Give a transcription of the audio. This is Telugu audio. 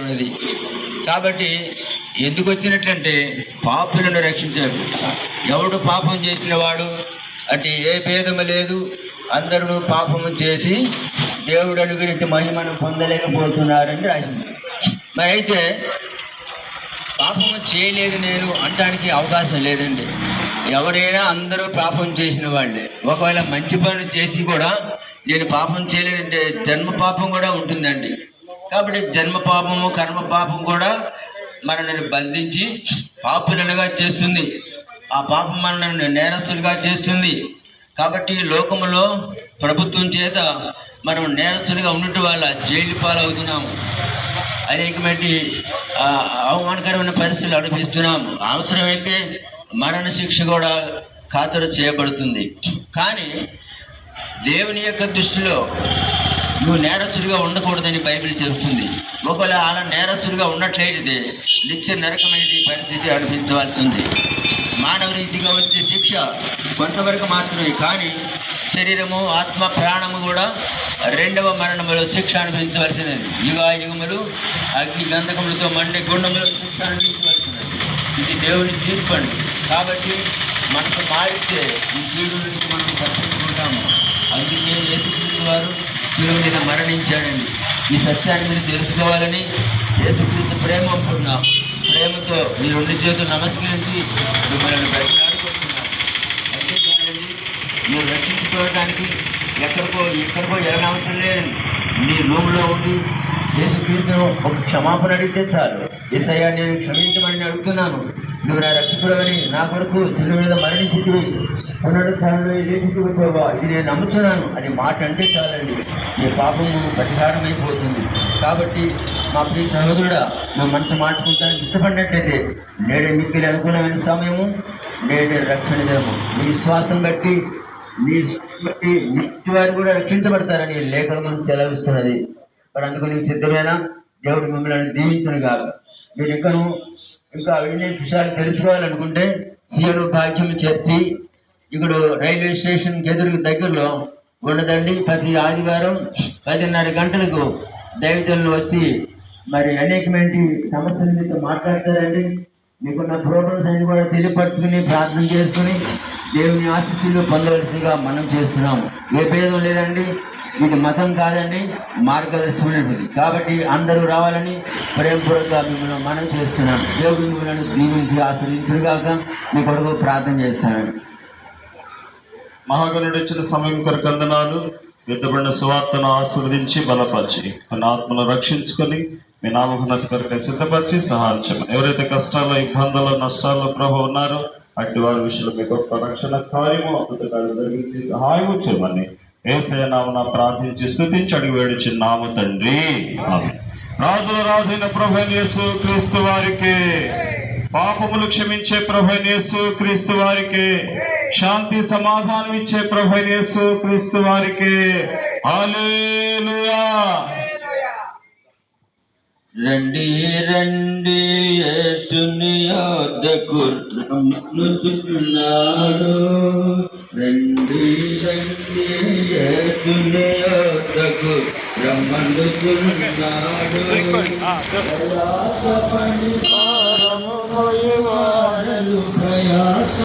ఉన్నది. కాబట్టి ఎందుకు వచ్చినట్లంటే పాపులను రక్షించారు ఎవడు పాపం చేసిన వాడు? అంటే ఏ భేదము లేదు. అందరూ పాపము చేసి దేవుడు అనుగురించి మహిమను పొందలేకపోతున్నారని రాసింది. మరి అయితే పాపము చేయలేదు నేను అనడానికి అవకాశం లేదండి. ఎవరైనా అందరూ పాపం చేసిన వాళ్ళే. ఒకవేళ మంచి పనులు చేసి కూడా నేను పాపం చేయలేదంటే జన్మ పాపం కూడా ఉంటుందండి. కాబట్టి జన్మ పాపము కర్మ పాపం కూడా మనల్ని బంధించి పాపులుగా చేస్తుంది. ఆ పాపం మనల్ని నేరస్తులుగా చేస్తుంది. కాబట్టి లోకములో ప్రభుత్వం చేత మనం నేరస్తులుగా ఉండటం వల్ల జైలు పాలవుతున్నాము. అనేకమైన అవమానకరమైన పరిస్థితులు అనిపిస్తున్నాము. అవసరమైతే మరణ శిక్ష కూడా ఖాతరు చేయబడుతుంది. కానీ దేవుని యొక్క దృష్టిలో నువ్వు నేరస్తుడిగా ఉండకూడదని బైబిల్ చెబుతుంది. ఒకవేళ అలా నేరస్తుడిగా ఉన్నట్లయితే నిత్య నరకమైన పరిస్థితి అనిపించవలసింది మానవ రీతిగా వచ్చే శిక్ష కొంతవరకు మాత్రమే కానీ శరీరము ఆత్మ ప్రాణము కూడా రెండవ మరణములో శిక్ష అనిపించవలసినది యుగా యుగములు అగ్ని గంధకములతో మండే గుండములో శిక్ష అనిపించవలసినది ఇది దేవుని తీర్పండి కాబట్టి మనకు మారితే ఈ కీడు నుంచి మనం తప్పించుకుంటాము అందుకే యేసుక్రీస్తు వారు శిలువ మీద మరణించాడండి. ఈ సత్యాన్ని మీరు తెలుసుకోవాలని యేసుక్రీస్తు ప్రేమ అంటున్నాం ప్రేమతో మీ రెండు చేతులు నమస్కరించి మిమ్మల్ని బయటలాడుకుంటున్నాం అంతేకాదండి మీరు రక్షించుకోవడానికి ఎక్కడికో ఎక్కడికో వెళ్ళనవసరం లేదు నీ రూమ్లో ఉండి యేసుక్రీస్తును ఒక క్షమాపణ అడిగితే చాలు. ఏసయ్యా నేను క్షమించమని అడుగుతున్నాను. నువ్వు నా రక్షకుడవని నా కొరకు చిన్న మీద మరణించి పునరుత్థానంలో లేచిపోయి ప్రభావ ఇది నేను నమ్ముతున్నాను అది మాట అంటే చాలండి. నీ పాపము పరిహారమైపోతుంది కాబట్టి మా ప్రియ సహోదరుడా నువ్వు మనసు మాట్లాడటానికి ఇష్టపడినట్లయితే నేడే మిక్కిలి అనుకూలమైన సమయము నేడే రక్షణ దినము. మీ విశ్వాసం బట్టి మీ బట్టి వారు కూడా రక్షించబడతారని లేఖలు మనం చెలవిస్తున్నది. మరి అందుకు నీకు సిద్ధమేనా? దేవుడు మిమ్మల్ని దీవించను కాదు మీరు ఇంకను ఇంకా అన్ని విషయాలు తెలుసుకోవాలనుకుంటే సీఎను భాగ్యం చర్చి ఇక్కడ రైల్వే స్టేషన్ ఎదురు దగ్గరలో ఉండదండి. ప్రతి ఆదివారం పదిన్నర గంటలకు దైవజనులు వచ్చి మరి అనేకమైన సమస్యల మీద మాట్లాడతారండి. మీకున్న ప్రోగ్రామ్స్ అన్ని కూడా తెలియపరుచుకుని ప్రార్థన చేసుకుని దేవుని ఆశీస్సులు పొందవలసిగా మనం చేస్తున్నాము ఏ భేదం లేదండి. ఇది మతం కాదండి. మార్గదర్శనమైనది కాబట్టి అందరూ రావాలని ప్రేమపూర్వక మిమ్మల్ని మనం చేస్తున్నాం. దేవుడు మిమ్మల్ని దీవించి ఆశ్రయించుడుగాక మీ కొడుకు ప్రార్థన చేస్తున్నాను మహాగణుడు ఇచ్చిన సమయం కొరకు అందనాలు. యుద్ధపడిన సువార్తను ఆస్వాదించి బలపరిచి మన ఆత్మను రక్షించుకొని మీ నామఘనత కొరకు సిద్ధపరిచి సహాయించమని. ఎవరైతే కష్టాల్లో ఇబ్బందుల్లో నష్టాల్లో ప్రభు ఉన్నారో అట్టి వారి విషయంలో మీ గొప్ప రక్షణ కార్యము అద్భుతకాలు జరిగించి సహాయము చేయమని. ఏసయనామన ప్రార్థించి స్థుతించి అడిగి వేడిచి నామ తండ్రి. రాజుల రాజైన ప్రభు క్రీస్తు వారికి పాపములు క్షమించే ప్రభు క్రీస్తు వారికి శాంతి సమాధానం ఇచ్చే ప్రభు క్రీస్తు వారికి. రండి రండి యేసుని యొద్దకు రమ్ముతున్నాడు రండి రండి యేసుని యొద్దకు ప్రయాస